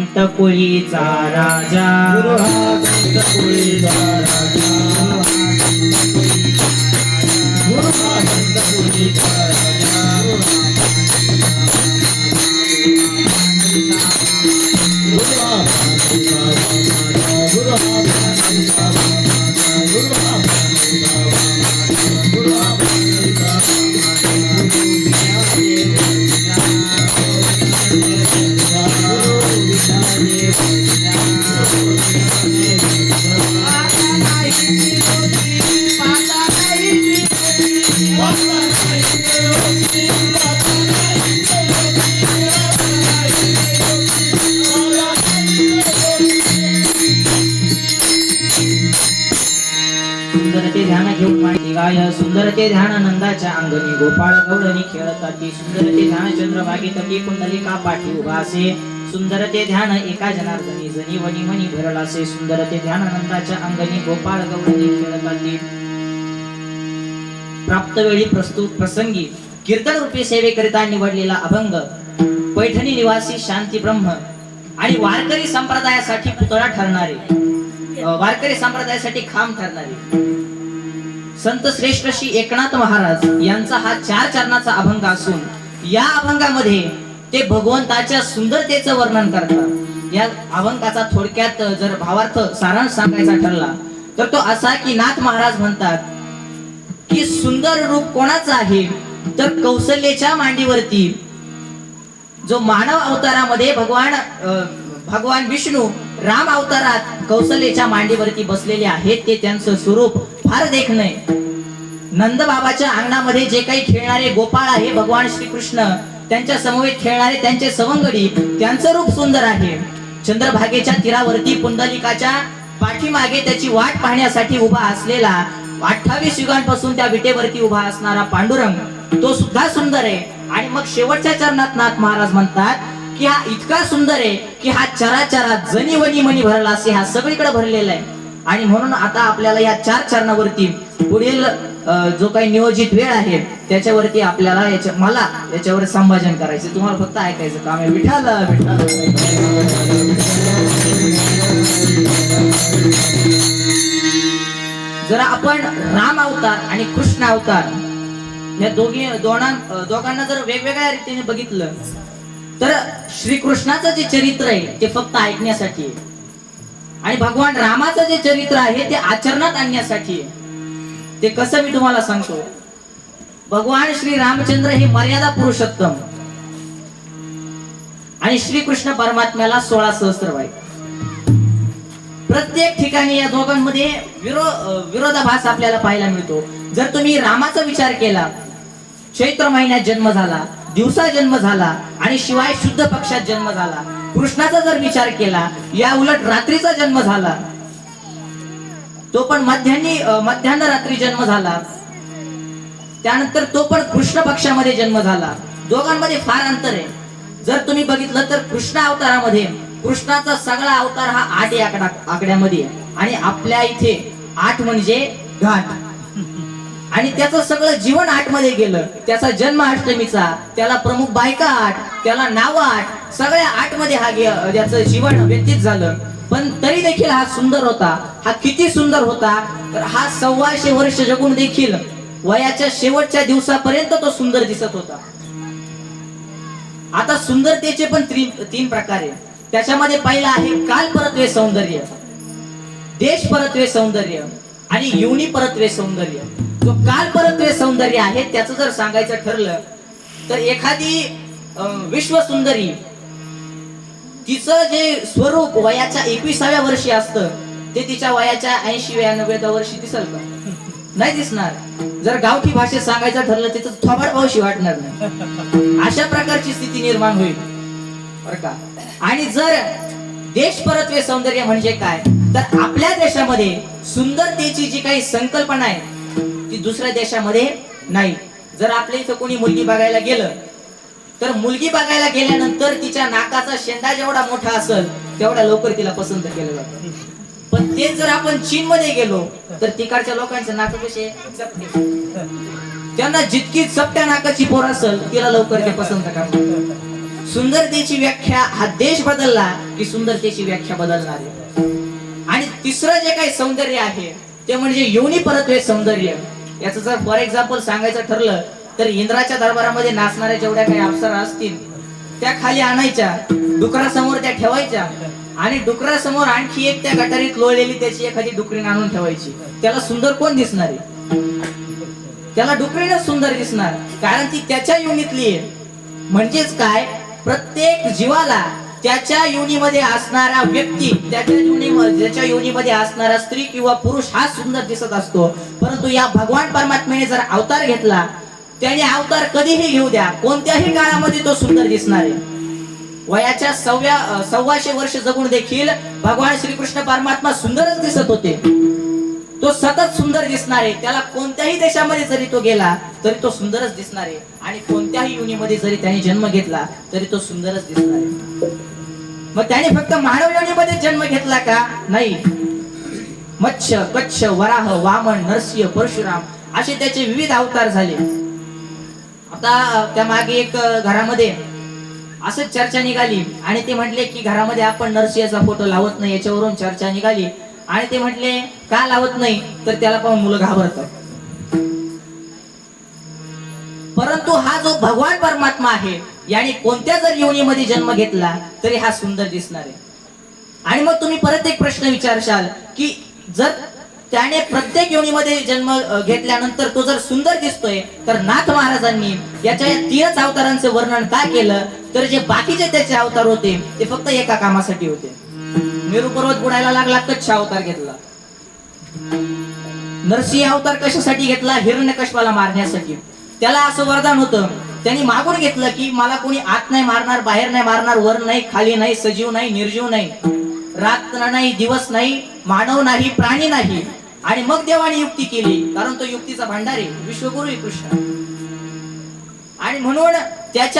संत कोळीचा राजा कोळीचा राजा. कोळीचा राजा. सुंदरते ध्यान घेऊन मांडी गाय सुंदर ध्यान नंदाच्या अंगणी. गोपाळ गौडणी खेळतात. ती सुंदरते ध्यान चंद्रभागी तटी कुंडलिका पाठी उभा असे सुंदर ध्यान एका जनार्दनी. जनी वनी मनी भरला असे सुंदर ध्यान नंदाच्या अंगणी. गोपाळ गौडणी खेळतात. ती प्राप्त वेळी प्रस्तुत प्रसंगी कीर्तन रूपी सेवेकरिता निवडलेला अभंग पैठणी निवासी शांती ब्रह्म आणि वारकरी संप्रदायासाठी पुतळा ठरणारे वारकरी संप्रदायासाठी खांब ठरणारे. संत श्रेष्ठ श्री एकनाथ महाराज यांचा हा चार चरणाचा अभंग असून या अभंगामध्ये ते भगवंताच्या सुंदरतेचं वर्णन करतात. या अभंगाचा थोडक्यात जर भावार्थ सारांश सांगायचा ठरला तर तो असा की नाथ महाराज म्हणतात की सुंदर रूप कोणाचं आहे? तर कौशल्याच्या मांडीवरती जो मानव अवतारामध्ये भगवान भगवान विष्णू राम अवतारात कौसल्याच्या मांडीवरती बसलेले आहेत ते त्यांचं स्वरूप फार देखणं नंदबाबाच्या नंद बाबाच्या अंगणामध्ये जे काही खेळणारे गोपाळ आहे भगवान श्रीकृष्ण त्यांच्या समवेत खेळणारे त्यांचे सवंगडी त्यांचं रूप सुंदर आहे. चंद्रभागेच्या तीरावरती पुंडलिकाच्या पाठीमागे त्याची वाट पाहण्यासाठी उभा असलेला अठ्ठावीस युगांपासून त्या विटेवरती उभा असणारा पांडुरंग तो सुद्धा सुंदर आहे. आणि मग शेवटच्या चरणात नाथ महाराज म्हणतात की हा इतका सुंदर आहे की हा चराचरात जनी वनी मनी भरला असे हा सगळीकडे भरलेला आहे. आणि म्हणून आता आपल्याला या चार चरणावरती पुढील जो काही नियोजित वेळ आहे त्याच्यावरती आपल्याला याच्या मला याच्यावर संभाषण करायचं तुम्हाला फक्त ऐकायचं काम आहे. विठाल विठाल जरा आपण राम अवतार आणि कृष्ण अवतार या दोघी दोनां दोघांना जर वेगवेगळ्या रीतीने बघितलं तर श्रीकृष्णाचं जे चरित्र आहे ते फक्त ऐकण्यासाठी आहे. आणि भगवान रामाचं जे चरित्र आहे ते आचरणात आणण्यासाठी आहे. ते कसं मी तुम्हाला सांगतो? भगवान श्री रामचंद्र हे मर्यादा पुरुषोत्तम. आणि श्रीकृष्ण परमात्म्याला सोळा सहस्त्र वाईट प्रत्येक ठिकाणी या दोघांमध्ये विरो विरोधाभास आपल्याला पाहायला मिळतो. जर तुम्ही रामाचा विचार केला चैत्र महिन्यात जन्म झाला दिवसा जन्म झाला आणि शिवाय शुद्ध पक्षात जन्म झाला. कृष्णाचा जर विचार केला या उलट रात्रीचा जन्म झाला. तो पण मध्यान्ही मध्यान्ह रात्री जन्म झाला. त्यानंतर तो पण कृष्ण पक्षामध्ये जन्म झाला. दोघांमध्ये फार अंतर आहे. जर तुम्ही बघितलं तर कृष्ण अवतारामध्ये कृष्णाचा सगळा अवतार हा आठ या आकड्यामध्ये आणि आपल्या इथे आठ म्हणजे घाट. आणि त्याचं सगळं जीवन आठमध्ये गेलं. त्याचा जन्म अष्टमीचा त्याला प्रमुख बायका आठ त्याला नाव आठ सगळ्या आठमध्ये हा गे- त्याचं जीवन व्यतीत झालं. पण तरी देखील हा सुंदर होता. हा किती सुंदर होता. तर हा सव्वाशे वर्ष जगून देखील वयाच्या शेवटच्या दिवसापर्यंत तो सुंदर दिसत होता. आता सुंदरतेचे पण तीन तीन प्रकार आहे त्याच्यामध्ये पहिला आहे काल परत्वे सौंदर्य. देश परत्वे सौंदर्य. आणि युनी परत्वे सौंदर्य. जो काल परत्वे सौंदर्य आहे त्याचं जर सांगायचं ठरलं तर एखादी विश्व सुंदरी तिचं जे स्वरूप वयाच्या एकविसाव्या वर्षी असतं ते तिच्या वयाच्या ऐंशी नव्वदव्या वर्षी दिसल का? नाही दिसणार. जर गावठी भाषेत सांगायचं ठरलं तिथं थोबाड पावशी वाटणार नाही. अशा प्रकारची स्थिती निर्माण होईल. का? आणि जर देश परत्वे सौंदर्य म्हणजे काय? तर आपल्या देशामध्ये सुंदरतेची जी काही संकल्पना आहे ती दुसऱ्या देशामध्ये नाही. जर आपल्या इथं कोणी मुलगी बघायला गेलं तर मुलगी बघायला गेल्यानंतर तिच्या नाकाचा शेंडा जेवढा मोठा असेल तेवढ्या लवकर तिला पसंत केलं जातं. पण तेच जर आपण चीन मध्ये गेलो तर तिकडच्या लोकांचे नाक कसे? त्यांना जितकी चपट्या नाकाची पोर असेल तिला लवकर ते पसंत करतात. सुंदरतेची व्याख्या हा देश बदलला की सुंदरतेची व्याख्या बदलणार. आहे आणि तिसरं जे काही सौंदर्य आहे ते म्हणजे योनी हे सौंदर्य. याचं जर फॉर एक्झाम्पल सांगायचं ठरलं तर इंद्राच्या दरबारामध्ये नाचणाऱ्या जेवढ्या काही अप्सरा असतील त्या खाली आणायच्या डुकरासमोर त्या ठेवायच्या आणि डुकरासमोर आणखी एक त्या गटारीत लोळलेली त्याची एखादी डुकरीन आणून ठेवायची. त्याला सुंदर कोण दिसणार आहे? त्याला डुकरीनच सुंदर दिसणार. कारण ती त्याच्या युनितली आहे. म्हणजेच काय? प्रत्येक जीवाला त्याच्या योनीमध्ये असणारा व्यक्ती त्याच्या योनीमध्ये त्याच्या योनीमध्ये असणारा स्त्री किंवा पुरुष हा सुंदर दिसत असतो. परंतु या भगवान परमात्म्याने जर अवतार घेतला त्याने अवतार कधीही घेऊ द्या. कोणत्याही काळामध्ये तो सुंदर दिसणार आहे. वयाच्या सव्या सव्वाशे वर्ष जगून देखील भगवान श्रीकृष्ण परमात्मा सुंदरच दिसत होते. तो सतत सुंदर दिसणार आहे. त्याला कोणत्याही देशामध्ये जरी तो गेला तरी तो सुंदरच दिसणार आहे. आणि कोणत्याही युनीमध्ये जरी त्याने जन्म घेतला तरी तो सुंदरच दिसणार आहे. मग त्याने फक्त मानव योनीमध्ये जन्म घेतला का? नाही. मत्स्य कच्छ वराह वामन नरसिंह परशुराम असे त्याचे विविध अवतार झाले. आता त्या मागे एक घरामध्ये असंच चर्चा निघाली आणि ते म्हटले की घरामध्ये आपण नरसिंहाचा फोटो लावत नाही याच्यावरून चर्चा निघाली आणि ते म्हटले का लावत नाही? तर त्याला पाहून मुलं घाबरतात. परंतु हा जो भगवान परमात्मा आहे याने कोणत्या जर योनीमध्ये जन्म घेतला तरी हा सुंदर दिसणार आहे. आणि मग तुम्ही परत एक प्रश्न विचारशाल की जर त्याने प्रत्येक योनीमध्ये जन्म घेतल्यानंतर तो जर सुंदर दिसतोय तर नाथ महाराजांनी याच्या या तीनच अवतारांचे वर्णन का केलं? तर जे बाकीचे त्याचे अवतार होते ते फक्त एका कामासाठी होते. मेरू पर्वत बुडायला लागला कच्छ अवतार घेतला. नरसिंह अवतार कशासाठी घेतला? हिरण्यकश्यपाला मारण्यासाठी. त्याला असं वरदान होतं त्यांनी मागून घेतलं की मला कोणी आत नाही मारणार बाहेर नाही मारणार वर नाही खाली नाही सजीव नाही निर्जीव नाही. रात्र नाही दिवस नाही मानव नाही प्राणी नाही. आणि मग देवाने युक्ती केली कारण तो युक्तीचा भांडारी विश्वगुरु कृष्ण. आणि म्हणून त्याच्या